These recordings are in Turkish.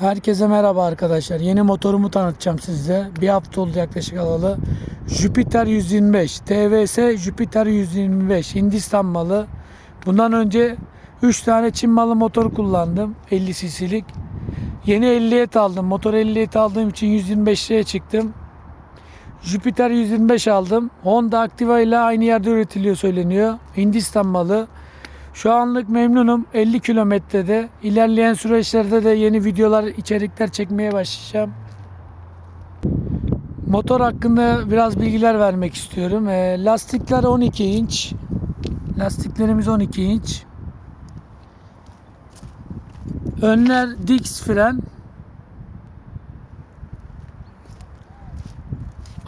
Herkese merhaba arkadaşlar. Yeni motorumu tanıtacağım size. Bir hafta oldu yaklaşık alalı. Jupiter 125. TVS Jupiter 125. Hindistan malı. Bundan önce 3 tane Çin malı motor kullandım. 50 cc'lik. Yeni 50'ye aldım. Motor 50'ye aldığım için 125'liğe çıktım. Jupiter 125 aldım. Honda Activa ile aynı yerde üretiliyor söyleniyor. Hindistan malı. Şu anlık memnunum. 50 kilometrede. İlerleyen süreçlerde de yeni videolar, içerikler çekmeye başlayacağım. Motor hakkında biraz bilgiler vermek istiyorum. Ee, lastikler 12 inç. Lastiklerimiz 12 inç. Önler Dix fren.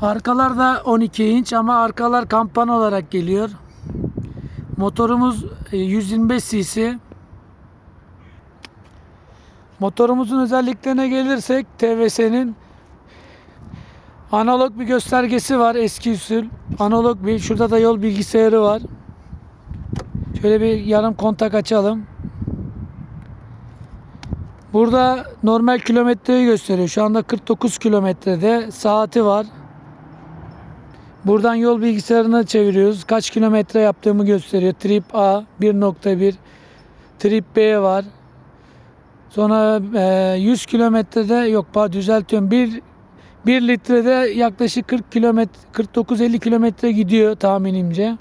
Arkalar da 12 inç ama arkalar kampan olarak geliyor. Motorumuz e, 125 cc. Motorumuzun özelliklerine gelirsek TVS'nin analog bir göstergesi var eski usul. Analog bir şurada da yol bilgisayarı var. Şöyle bir yarım kontak açalım. Burada normal kilometreyi gösteriyor. Şu anda 49 kilometrede saati var. Buradan yol bilgisayarına çeviriyoruz. Kaç kilometre yaptığımı gösteriyor. Trip A 1.1 Trip B var. Sonra e, 100 kilometrede yok pardon düzeltiyorum. 1 1 litrede yaklaşık 40 kilometre 49-50 kilometre gidiyor tahminimce.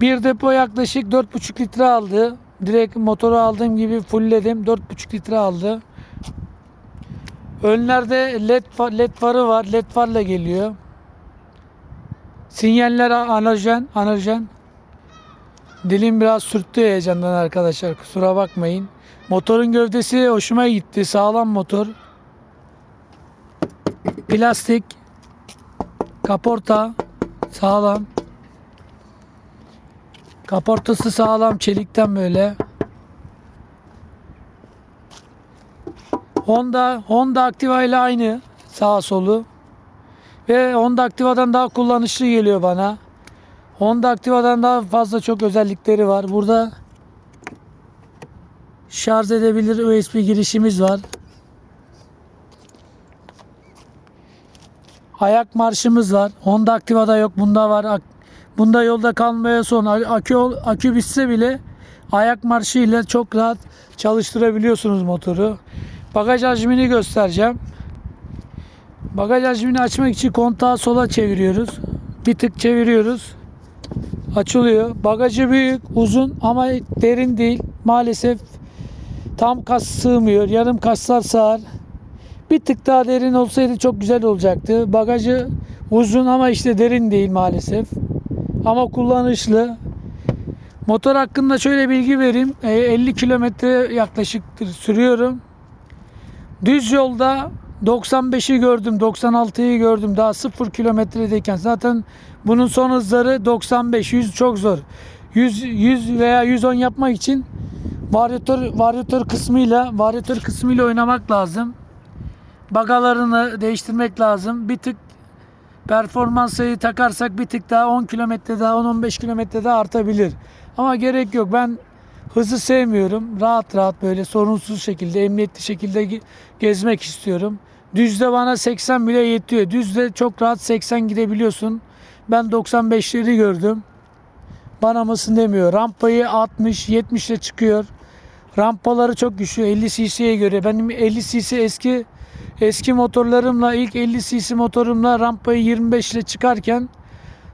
Bir depo yaklaşık 4,5 litre aldı. Direkt motoru aldığım gibi fullledim. 4,5 litre aldı. Önlerde led, led farı var. Led farla geliyor. Sinyaller a- anajen, anajen. Dilim biraz sürttü heyecandan arkadaşlar. Kusura bakmayın. Motorun gövdesi hoşuma gitti. Sağlam motor. Plastik. Kaporta. Sağlam. Kaportası sağlam. Çelikten böyle. Honda Honda Activa ile aynı sağ solu. Ve Honda Activa'dan daha kullanışlı geliyor bana. Honda Activa'dan daha fazla çok özellikleri var. Burada şarj edebilir USB girişimiz var. Ayak marşımız var. Honda Activa'da yok. Bunda var. Bunda yolda kalmaya son akü akü bitse bile ayak marşı ile çok rahat çalıştırabiliyorsunuz motoru. Bagaj hacmini göstereceğim. Bagaj hacmini açmak için kontağı sola çeviriyoruz. Bir tık çeviriyoruz. Açılıyor. Bagajı büyük, uzun ama derin değil. Maalesef tam kas sığmıyor. Yarım kaslar sığar. Bir tık daha derin olsaydı çok güzel olacaktı. Bagajı uzun ama işte derin değil maalesef. Ama kullanışlı. Motor hakkında şöyle bilgi vereyim. E, 50 kilometre yaklaşıktır sürüyorum. Düz yolda 95'i gördüm, 96'yı gördüm daha 0 kilometredeyken. Zaten bunun son hızları 95, 100 çok zor. 100, 100 veya 110 yapmak için varyatör, varyatör kısmıyla varyatör kısmıyla oynamak lazım. Bagalarını değiştirmek lazım. Bir tık performansayı takarsak bir tık daha 10 kilometre daha 10-15 kilometre daha artabilir. Ama gerek yok. Ben hızı sevmiyorum. Rahat rahat böyle sorunsuz şekilde, emniyetli şekilde ge- gezmek istiyorum. Düzde bana 80 bile yetiyor. Düzde çok rahat 80 gidebiliyorsun. Ben 95'leri gördüm. Bana mısın demiyor. Rampayı 60, 70 ile çıkıyor. Rampaları çok güçlü 50 cc'ye göre. Benim 50 cc eski eski motorlarımla ilk 50 cc motorumla rampayı 25 ile çıkarken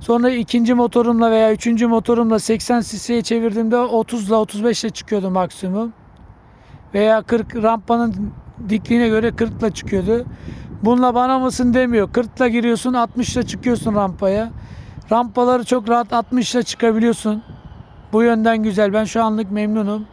sonra ikinci motorumla veya üçüncü motorumla 80 cc'ye çevirdiğimde 30 ile 35 ile çıkıyordu maksimum. Veya 40 rampanın dikliğine göre 40 ile çıkıyordu. Bununla bana mısın demiyor. 40 ile giriyorsun 60 ile çıkıyorsun rampaya. Rampaları çok rahat 60 ile çıkabiliyorsun. Bu yönden güzel. Ben şu anlık memnunum.